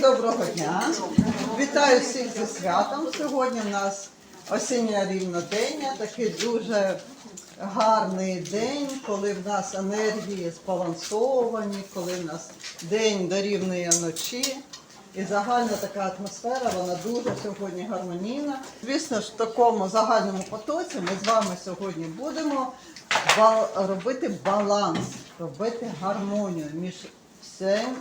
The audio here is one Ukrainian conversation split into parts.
доброго дня. Вітаю всіх зі святом. Сьогодні в нас осіння рівнодення, такий дуже гарний день, коли в нас енергії збалансовані, коли в нас день дорівнює ночі. І загальна така атмосфера, вона дуже сьогодні гармонійна. Звісно ж, в такому загальному потоці ми з вами сьогодні будемо ба- робити баланс, робити гармонію між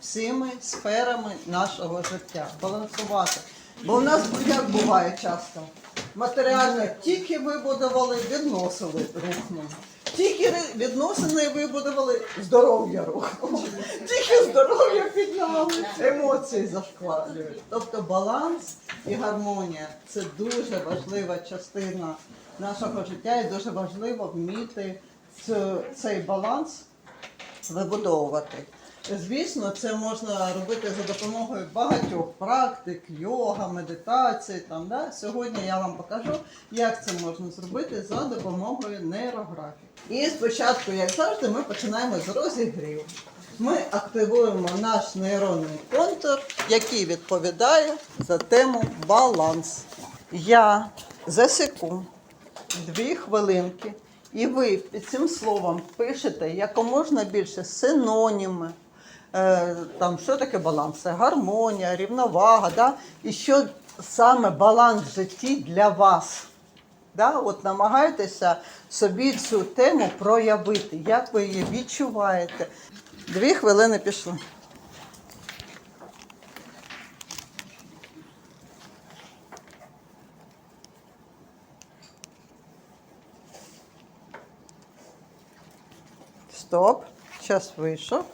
всіми сферами нашого життя, балансувати. Бо в нас як буває часто. Матеріально тільки вибудували, відносили рухнули. Тільки відносини вибудували, здоров'я рухнуло. Тільки здоров'я підняли, емоції зашквалюють. Тобто баланс і гармонія це дуже важлива частина нашого життя і дуже важливо вміти цей баланс вибудовувати. Звісно, це можна робити за допомогою багатьох практик, йога, медитації. Там, да? Сьогодні я вам покажу, як це можна зробити за допомогою нейрографії. І спочатку, як завжди, ми починаємо з розігріву. Ми активуємо наш нейронний контур, який відповідає за тему баланс. Я засіку дві хвилинки, і ви під цим словом пишете якоможна більше синоніми. Е, там, що таке баланс? Це гармонія, рівновага, да? і що саме баланс в житті для вас. Да? От намагайтеся собі цю тему проявити, як ви її відчуваєте. Дві хвилини пішли. Стоп. Час вийшов.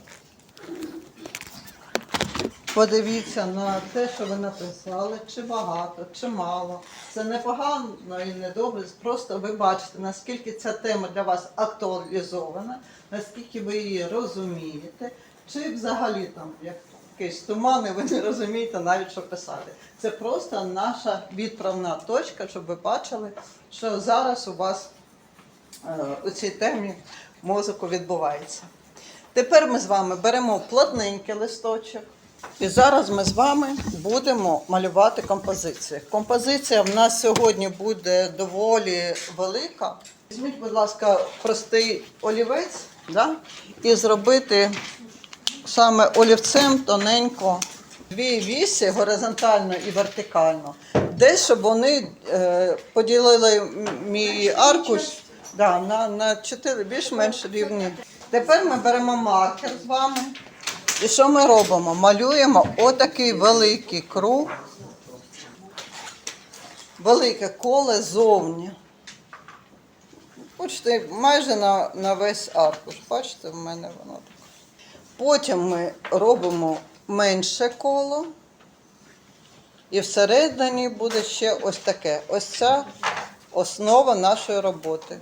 Подивіться на те, що ви написали, чи багато, чи мало. Це не погано і не добре. Просто ви бачите, наскільки ця тема для вас актуалізована, наскільки ви її розумієте, чи взагалі там як якийсь туман, і ви не розумієте навіть, що писати. Це просто наша відправна точка, щоб ви бачили, що зараз у вас е, у цій темі мозку відбувається. Тепер ми з вами беремо плотненький листочок. І зараз ми з вами будемо малювати композицію. Композиція в нас сьогодні буде доволі велика. Візьміть, будь ласка, простий олівець да? і зробити саме олівцем тоненько дві вісі горизонтально і вертикально. Десь, щоб вони е, поділили мій аркуш да, на, на чотири більш-менш рівні. Тепер ми беремо маркер з вами. І що ми робимо? Малюємо отакий великий круг, велике коле зовні. Почти майже на, на весь аркуш. Бачите, в мене воно так. Потім ми робимо менше коло. І всередині буде ще ось таке. Ось ця основа нашої роботи.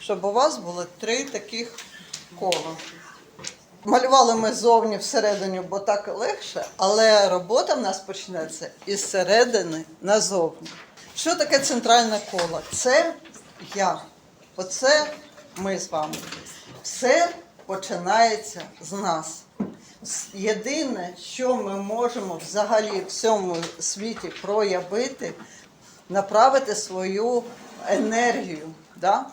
Щоб у вас було три таких кола. Малювали ми зовні всередині, бо так легше, але робота в нас почнеться із середини назовні. Що таке центральне коло? Це я. Оце ми з вами. Все починається з нас. Єдине, що ми можемо взагалі в цьому світі проявити, направити свою енергію. Да?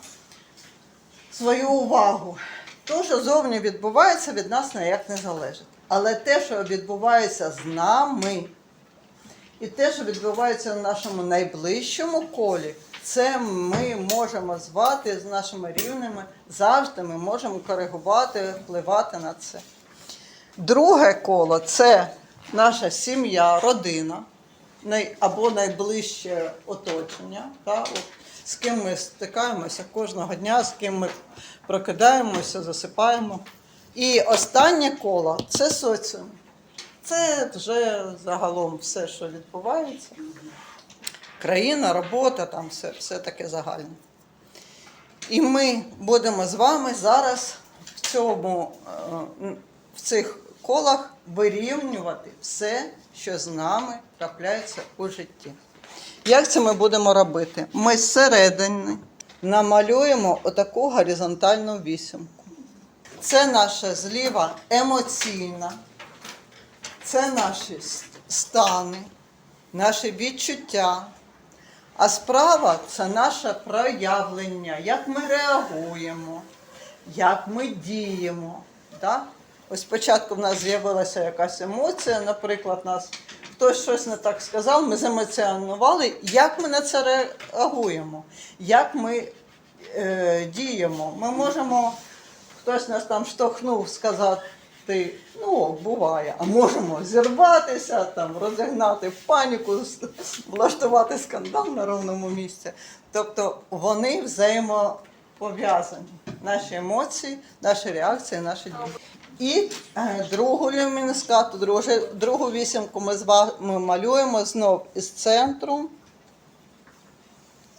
свою увагу. То, що зовні відбувається, від нас ніяк не залежить. Але те, що відбувається з нами, і те, що відбувається в нашому найближчому колі, це ми можемо звати з нашими рівними. Завжди ми можемо коригувати, впливати на це. Друге коло це наша сім'я, родина або найближче оточення, з ким ми стикаємося кожного дня, з ким ми прокидаємося, засипаємо. І останнє коло це соціум. Це вже загалом все, що відбувається. Країна, робота, там все, все таке загальне. І ми будемо з вами зараз в цьому е, в цих колах вирівнювати все, що з нами трапляється у житті. Як це ми будемо робити? Ми зсередини намалюємо отаку горизонтальну вісімку. Це наша зліва емоційна це наші стани, наші відчуття. А справа це наше проявлення, як ми реагуємо, як ми діємо. Так? Ось спочатку в нас з'явилася якась емоція, наприклад, нас хтось щось не так сказав, ми земоціонували, як ми на це реагуємо, як ми е, діємо. Ми можемо, хтось нас там штовхнув сказати, ну, буває, а можемо зірватися, там, розігнати паніку, влаштувати скандал на ровному місці. Тобто вони взаємопов'язані. Наші емоції, наші реакції, наші дії. І е, другу люмінескату, другу, другу вісімку ми з вами малюємо знов із центру.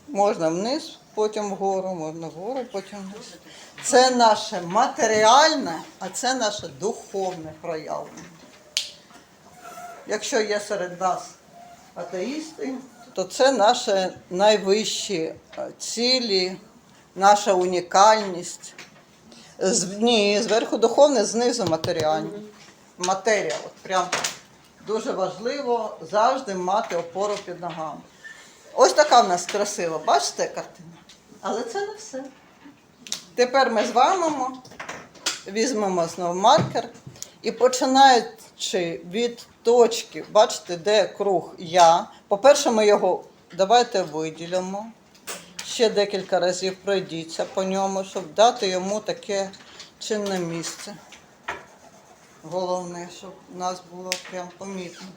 Можна вниз, потім вгору, можна вгору, потім вниз. Це наше матеріальне, а це наше духовне проявлення. Якщо є серед нас атеїсти, то це наші найвищі е, цілі, наша унікальність. З, ні, зверху духовне, знизу матеріальне. Матерія, от прям дуже важливо завжди мати опору під ногами. Ось така в нас красива, бачите картина? Але це не все. Тепер ми з вами візьмемо знову маркер і починаючи від точки, бачите, де круг я. По-перше, ми його давайте виділимо. Ще декілька разів пройдіться по ньому, щоб дати йому таке чинне місце. Головне, щоб нас було прям помітно.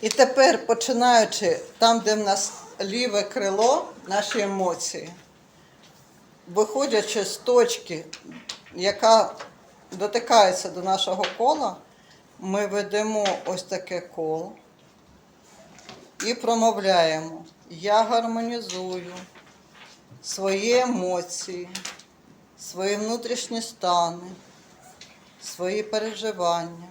І тепер, починаючи там, де в нас ліве крило, наші емоції, виходячи з точки, яка дотикається до нашого кола, ми ведемо ось таке коло і промовляємо. Я гармонізую свої емоції, свої внутрішні стани, свої переживання.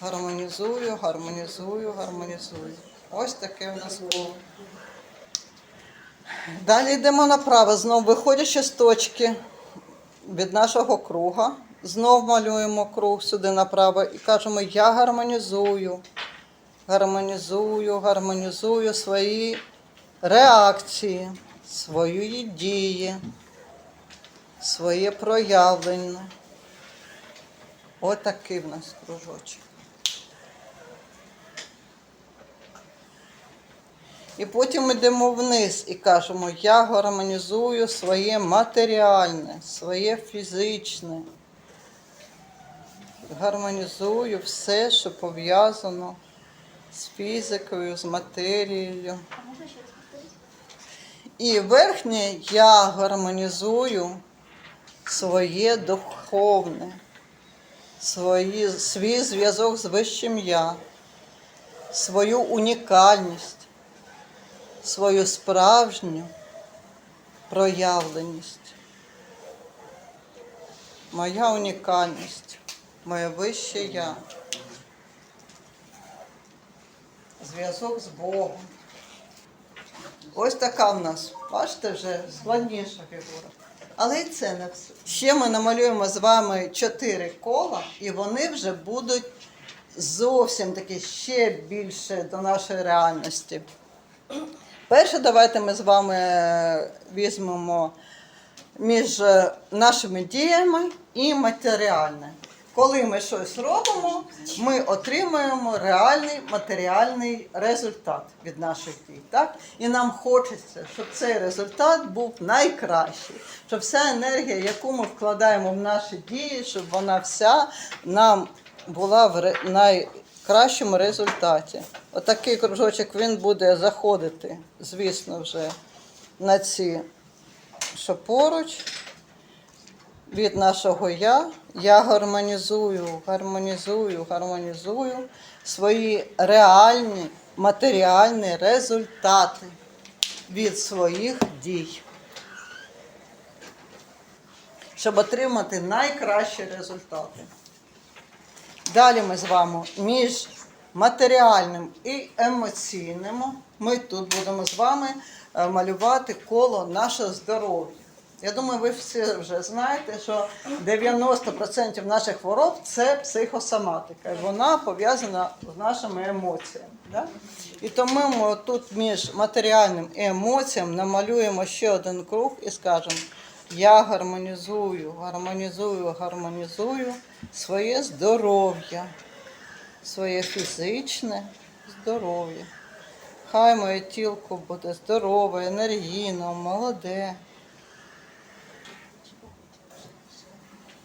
Гармонізую, гармонізую, гармонізую. Ось таке у нас було. Далі йдемо направо, знову виходячи з точки від нашого круга, знов малюємо круг сюди направо і кажемо, я гармонізую, гармонізую, гармонізую свої реакції, свої дії, своє проявлення. Отакий в нас кружочок. І потім йдемо вниз і кажемо, я гармонізую своє матеріальне, своє фізичне. Гармонізую все, що пов'язано з фізикою, з матерією. І верхнє я гармонізую своє духовне, свої, свій зв'язок з вищим я, свою унікальність свою справжню проявленість. Моя унікальність, моє вище я. Зв'язок з Богом. Ось така в нас, бачите, вже складніша фігура. Але і це не все. Ще ми намалюємо з вами чотири кола, і вони вже будуть зовсім такі ще більше до нашої реальності. Перше, давайте ми з вами візьмемо між е, нашими діями і матеріальне. Коли ми щось робимо, ми отримуємо реальний матеріальний результат від наших дій. Так? І нам хочеться, щоб цей результат був найкращий, щоб вся енергія, яку ми вкладаємо в наші дії, щоб вона вся нам була в найкращому результаті. Отакий кружочок він буде заходити, звісно, вже на ці, що поруч від нашого я. Я гармонізую, гармонізую, гармонізую свої реальні матеріальні результати від своїх дій. Щоб отримати найкращі результати. Далі ми з вами між матеріальним і емоційним. Ми тут будемо з вами е, малювати коло наше здоров'я. Я думаю, ви всі вже знаєте, що 90% наших хвороб це психосоматика. Вона пов'язана з нашими емоціями. Да? І тому ми тут між матеріальним і емоціям намалюємо ще один круг і скажемо: я гармонізую, гармонізую, гармонізую своє здоров'я, своє фізичне здоров'я. Хай моє тілко буде здорове, енергійне, молоде.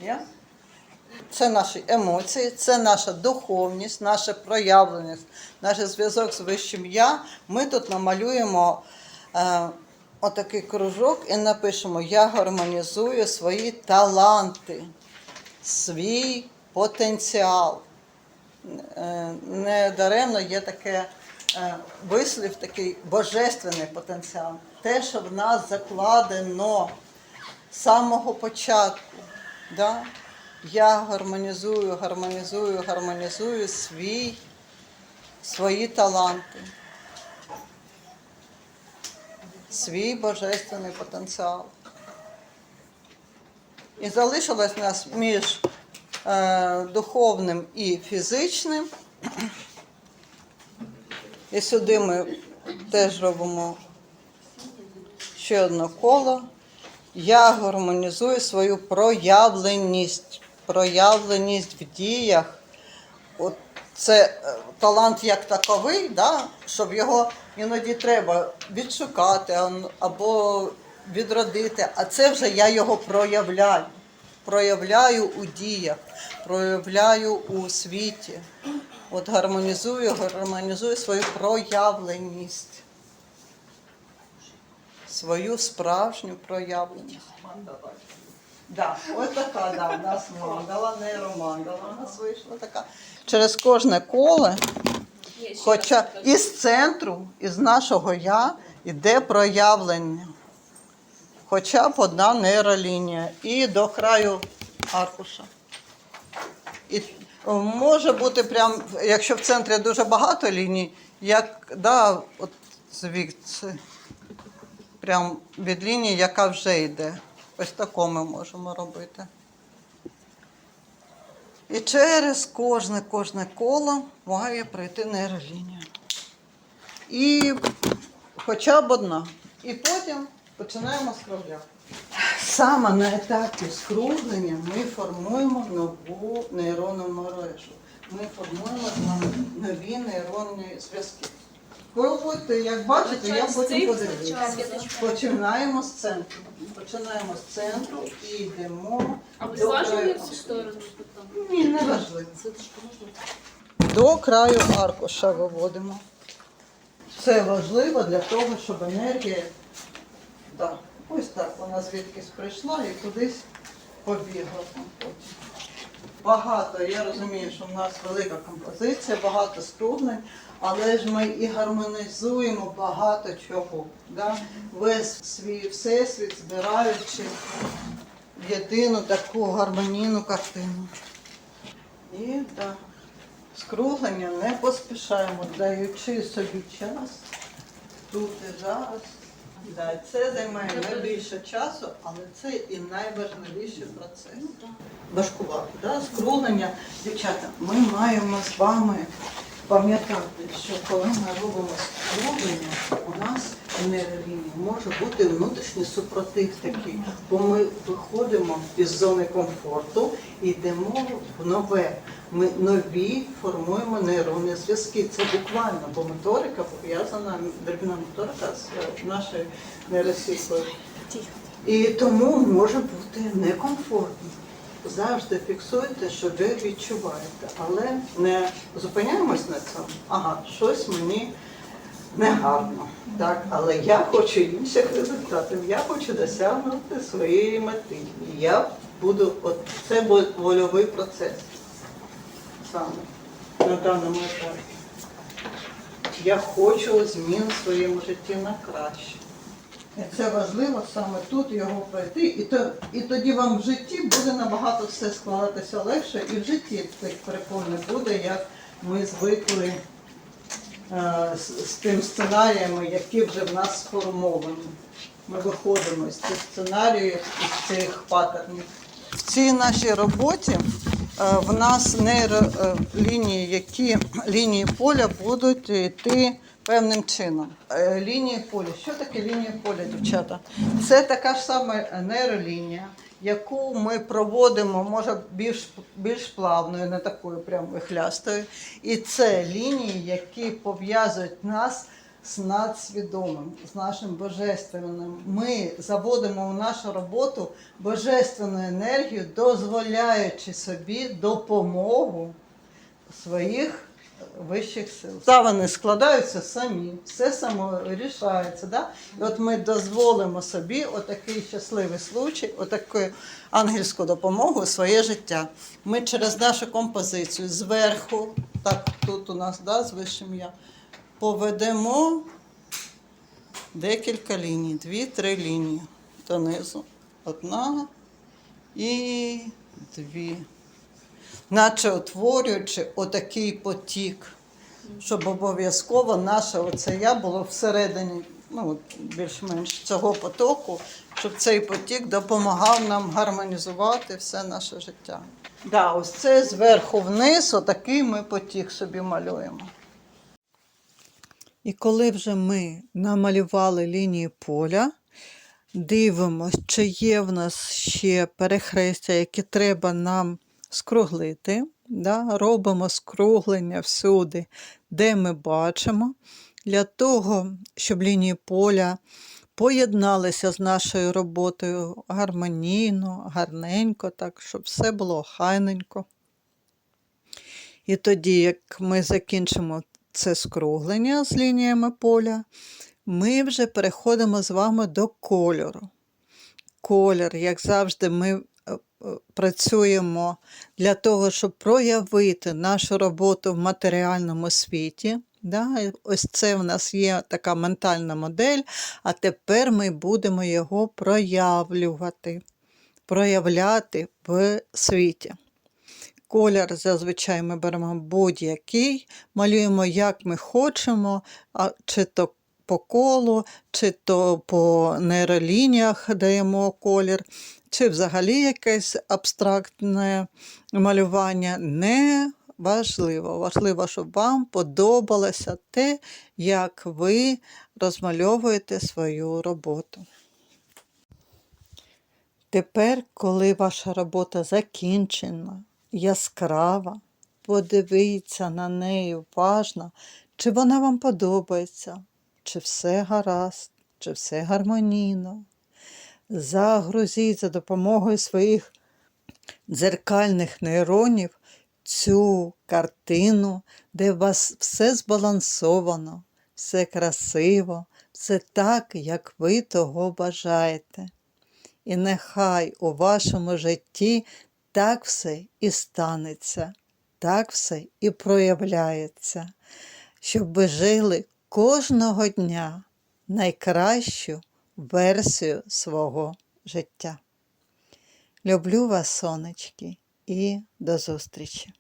Я? Це наші емоції, це наша духовність, наша проявленість, наш зв'язок з вищим я. Ми тут намалюємо е, отакий кружок і напишемо: Я гармонізую свої таланти, свій потенціал. Е, не даремно є таке е, вислів, такий божественний потенціал. Те, що в нас закладено з самого початку. Да? Я гармонізую, гармонізую, гармонізую свій, свої таланти, свій божественний потенціал. І залишилось нас між е, духовним і фізичним. І сюди ми теж робимо ще одне коло. Я гармонізую свою проявленість. Проявленість в діях. От це е, талант як таковий, да? щоб його іноді треба відшукати або відродити. А це вже я його проявляю. Проявляю у діях, проявляю у світі. От гармонізую, гармонізую свою проявленість свою справжню проявленість. Да, ось така, да, у нас мандала, нейромандала у нас вийшла така. Через кожне коло, хоча із центру, із нашого я, йде проявлення. Хоча б одна нейролінія. І до краю аркуша. І може бути прям, якщо в центрі дуже багато ліній, як да, от звідси прям від лінії, яка вже йде. Ось тако ми можемо робити. І через кожне кожне коло має пройти нейролінія. І хоча б одна. І потім починаємо скругляти. Саме на етапі скруглення ми формуємо нову нейронну мережу. Ми формуємо нові нейронні зв'язки. Пробуйте, як бачите, я потім подивлюся. Починаємо з центру. Починаємо з центру і йдемо. А ви зважили всі сторони? Ні, не важливо. До краю аркуша виводимо. Це важливо для того, щоб енергія. Так, ось так вона звідкись прийшла і кудись побігла. Багато, я розумію, що в нас велика композиція, багато скруглень, але ж ми і гармонізуємо багато чого. Да? Весь свій всесвіт збираючи в єдину таку гармонійну картину. І так, скруглення не поспішаємо, даючи собі час тут і зараз. Да, це займає найбільше часу, але це і найважливіший процес. Важкувати, да? скруглення. Дівчата, ми маємо з вами пам'ятати, що коли ми робимо скруглення, у нас нейролінії може бути внутрішній супротив такий, бо ми виходимо із зони комфорту і йдемо в нове. Ми нові формуємо нейронні зв'язки. Це буквально, бо моторика пов'язана, дрібна моторика з е, нашою нейросіткою. І тому може бути некомфортно. Завжди фіксуйте, що ви відчуваєте, але не зупиняємось на цьому. Ага, щось мені негарно. Так, але я хочу інших результатів. Я хочу досягнути своєї мети. Я буду, от це вольовий процес саме на даному етапі. Я хочу змін в своєму житті на краще. Це важливо саме тут його пройти. І, то, і тоді вам в житті буде набагато все складатися легше, і в житті цих перепон не буде, як ми звикли е, з, з тим сценаріями, які вже в нас сформовані. ми виходимо з цих сценаріїв, із цих паттернів. В цій нашій роботі е, в нас нейролінії, які лінії поля будуть йти певним чином. Е, Лінії поля. Що таке лінія поля, дівчата? Це така ж сама нейролінія, яку ми проводимо, може, більш, більш плавною, не такою прям вихлястою. І це лінії, які пов'язують нас з надсвідомим, з нашим божественним. Ми заводимо в нашу роботу божественну енергію, дозволяючи собі допомогу своїх вищих сил. Ставини складаються самі, все само рішається. Да? І от ми дозволимо собі отакий щасливий случай, отаку ангельську допомогу своє життя. Ми через нашу композицію зверху, так тут у нас да, з вищим я, поведемо декілька ліній, дві-три лінії донизу. Одна і дві наче утворюючи отакий потік, щоб обов'язково наше оце я було всередині, ну більш-менш цього потоку, щоб цей потік допомагав нам гармонізувати все наше життя. Да, ось це зверху вниз, отакий ми потік собі малюємо. І коли вже ми намалювали лінії поля, дивимось, чи є в нас ще перехрестя, які треба нам скруглити. Да? Робимо скруглення всюди, де ми бачимо, для того, щоб лінії поля поєдналися з нашою роботою гармонійно, гарненько, так, щоб все було хайненько. І тоді, як ми закінчимо це скруглення з лініями поля, ми вже переходимо з вами до кольору. Колір, як завжди, ми працюємо для того, щоб проявити нашу роботу в матеріальному світі. Да? Ось це в нас є така ментальна модель, а тепер ми будемо його проявлювати, проявляти в світі. Колір зазвичай ми беремо будь-який, малюємо як ми хочемо, чи то по колу, чи то по нейролініях даємо колір, чи взагалі якесь абстрактне малювання. Не важливо. Важливо, щоб вам подобалося те, як ви розмальовуєте свою роботу. Тепер, коли ваша робота закінчена, яскрава, подивіться на неї уважно, чи вона вам подобається, чи все гаразд, чи все гармонійно. Загрузіть за допомогою своїх дзеркальних нейронів цю картину, де у вас все збалансовано, все красиво, все так, як ви того бажаєте. І нехай у вашому житті так все і станеться, так все і проявляється, щоб ви жили кожного дня найкращу версію свого життя. Люблю вас, сонечки, і до зустрічі!